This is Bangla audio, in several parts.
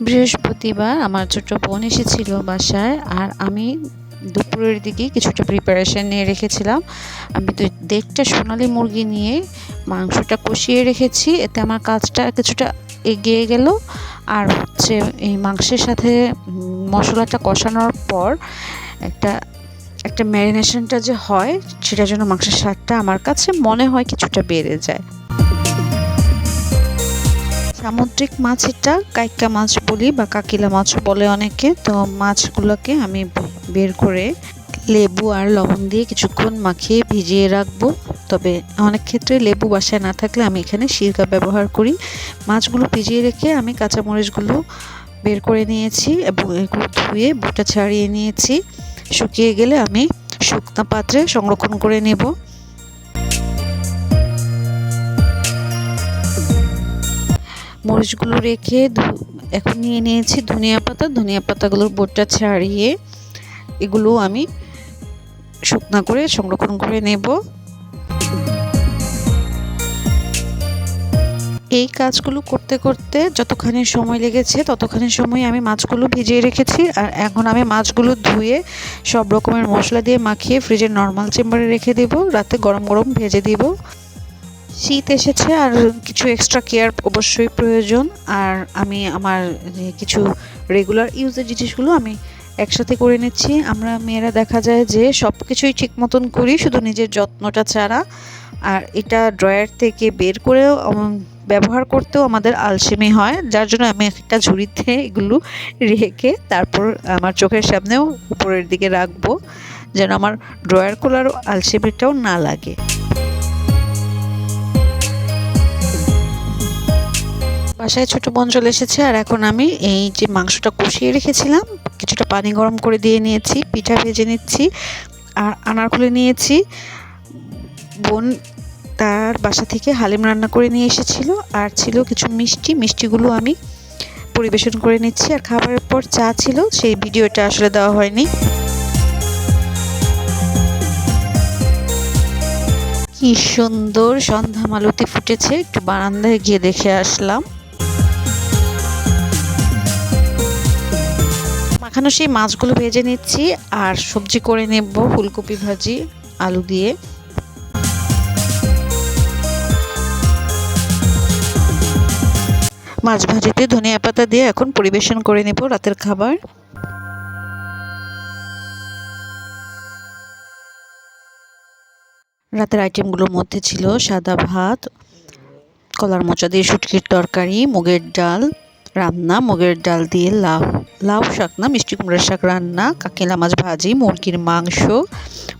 বৃহস্পতিবার আমার ছোট বোন এসেছিল বাসায় আর আমি দুপুরের দিকে কিছুটা প্রিপারেশন নিয়ে রেখেছিলাম। আমি তো দেড়টা সোনালি মুরগি নিয়ে মাংসটা কষিয়ে রেখেছি, এতে আমার কাজটা কিছুটা এগিয়ে গেল। আর হচ্ছে এই মাংসের সাথে মশলাটা কষানোর পর একটা একটা ম্যারিনেশনটা যে হয়, সেটার জন্য মাংসের স্বাদটা আমার কাছে মনে হয় কিছুটা বেড়ে যায়। সামুদ্রিক মাছ এটা কাইকা মাছ বলি বা কাকিলা মাছ বলে অনেকে। তো মাছগুলোকে আমি বের করে লেবু আর লবণ দিয়ে কিছুক্ষণ মাখিয়ে ভিজিয়ে রাখব। তবে অনেক ক্ষেত্রে লেবু বাসায় না থাকলে আমি এখানে সিরকা ব্যবহার করি। মাছগুলো ভিজিয়ে রেখে আমি কাঁচামরিচগুলো বের করে নিয়েছি এবং এগুলো ধুয়ে বুটা ছাড়িয়ে নিয়েছি। শুকিয়ে গেলে আমি শুকনা পাত্রে সংরক্ষণ করে নেব। মরিচগুলো রেখে এখন নিয়ে নিয়েছি ধনিয়া পাতা। ধনিয়া পাতাগুলোর বোটটা ছাড়িয়ে এগুলো আমি শুকনা করে সংরক্ষণ করে নেব। এই কাজগুলো করতে করতে যতখানি সময় লেগেছে ততখানি সময় আমি মাছগুলো ভিজিয়ে রেখেছি আর এখন আমি মাছগুলো ধুয়ে সব রকমের মশলা দিয়ে মাখিয়ে ফ্রিজের নর্মাল চেম্বারে রেখে দেব। রাতে গরম গরম ভেজে দিব। শীত এসেছে আর কিছু এক্সট্রা কেয়ার অবশ্যই প্রয়োজন। আর আমি আমার কিছু রেগুলার ইউজের জিনিসগুলো আমি একসাথে করে নিচ্ছি। আমরা মেয়েরা দেখা যায় যে সব কিছুই ঠিক মতন করি, শুধু নিজের যত্নটা ছাড়া। আর এটা ড্রয়ার থেকে বের করেও ব্যবহার করতেও আমাদের আলসেমি হয়। যার জন্য আমি একটা ঝুড়িতে এগুলো রেখে তারপর আমার চোখের সামনেও উপরের দিকে রাখব, যেন আমার ড্রয়ার খোলার আলসেমিটাও না লাগে। বাসায় ছোট বোন চলে এসেছে, আর এখন আমি এই যে মাংসটা কষিয়ে রেখেছিলাম, কিছুটা পানি গরম করে দিয়ে নিয়েছি, পিঠা ভেজে নিচ্ছি, আর আনার খুলে নিয়েছি। বোন তার বাসা থেকে হালিম রান্না করে নিয়ে এসেছিল, আর ছিল কিছু মিষ্টি, মিষ্টিগুলো আমি পরিবেশন করে নিচ্ছি, আর খাবারের পর চা ছিল সেই ভিডিওটা আসলে দেওয়া হয়নি। কি সুন্দর সন্ধ্যা মালতি ফুটেছে, একটু বারান্দায় গিয়ে দেখে আসলাম। মাখানো সেই মাছগুলো ভেজে নিচ্ছি আর সবজি করে নেব ফুলকপি ভাজি, আলু দিয়ে। মাছ ভাজিতে ধনিয়া পাতা দিয়ে এখন পরিবেশন করে নেব রাতের খাবার। রাতের আইটেমগুলোর মধ্যে ছিল সাদা ভাত, কলার মোচা দিয়ে শুটকির তরকারি, মুগের ডাল, রান্না, মুগের ডাল দিয়ে লাউ। লাউ শাক না, মিষ্টি কুমড়ার শাক রান্না, কাকিলা মাছ ভাজি, মুরগির মাংস,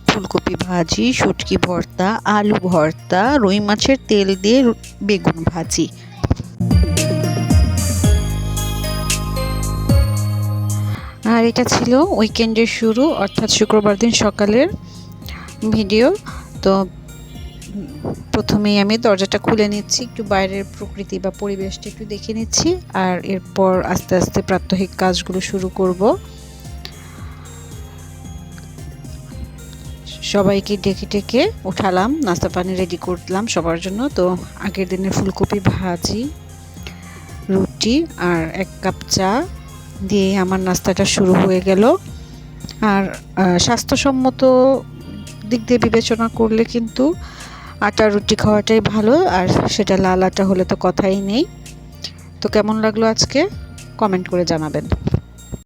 ফুলকপি ভাজি, শুটকি ভর্তা, আলু ভর্তা, রুই মাছের তেল দিয়ে বেগুন ভাজি। আর এটা ছিল উইকেন্ডের শুরু, অর্থাৎ শুক্রবার দিন সকালের ভিডিও। তো প্রথমেই আমি দরজাটা খুলে নিচ্ছি, একটু বাইরের প্রকৃতি বা পরিবেশটা একটু দেখে নিচ্ছি, আর এরপর আস্তে আস্তে প্রাত্যহিক কাজগুলো শুরু করব। সবাইকে ডেকে ডেকে উঠালাম, নাস্তা পানি রেডি করলাম সবার জন্য। তো আগের দিনের ফুলকপি ভাজি, রুটি আর এক কাপ চা দিয়ে আমার নাস্তাটা শুরু হয়ে গেল। আর স্বাস্থ্যসম্মত দিক দিয়ে বিবেচনা করলে কিন্তু আটা রুটি খাওয়াটাই ভালো, আর সেটা লাল আটা হলে তো কথাই নেই। তো কেমন লাগল আজকে? কমেন্ট করে জানাবেন।